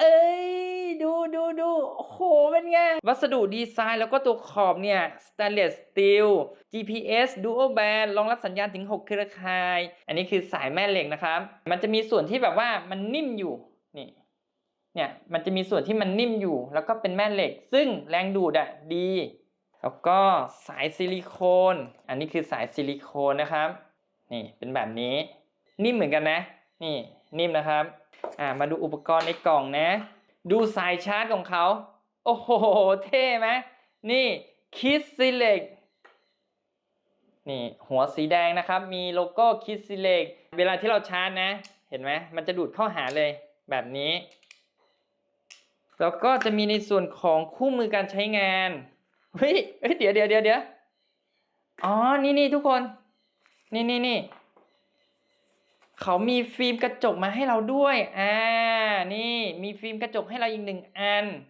เอ้ย ดูดูดูโอ้โหเป็นไง วัสดุดีไซน์แล้วก็ตัวขอบเนี่ย stainless steel GPS dual band รองรับสัญญาณถึง 6 เครือข่าย อันนี้คือสายแม่เหล็กนะครับ มันจะมีส่วนที่แบบว่ามันนิ่มอยู่ นี่เนี่ยมันจะมีส่วนที่มันนิ่มอยู่ แล้วก็เป็นแม่เหล็ก ซึ่งแรงดูดอะดี แล้วก็สายซิลิโคน อันนี้คือสายซิลิโคนนะครับ นี่เป็นแบบนี้ นิ่มเหมือนกันนะ นี่นิ่มนะครับ อ่ามาดูอุปกรณ์ในกล่องนะ ดูสายชาร์จของเขา โอ้โห เท่ไหมนี่คิดซิเล็กนี่หัวสีแดงนะครับ มีโลโก้คิดซิเล็กเวลาที่เราชาร์จนะ เห็นไหมมันจะดูดเข้าหาเลยแบบนี้ แล้วก็จะมีในส่วนของคู่มือการใช้งานเฮ้ยเฮ้ยเดี๋ยวเดี๋ยวเดี๋ยวเดี๋ยวอ๋อ นี่นี่ทุกคน นี่นี่นี่ เขามีฟิล์มกระจกมาให้เราด้วย อ่า นี่ มีฟิล์มกระจกให้เราอีกหนึ่งอัน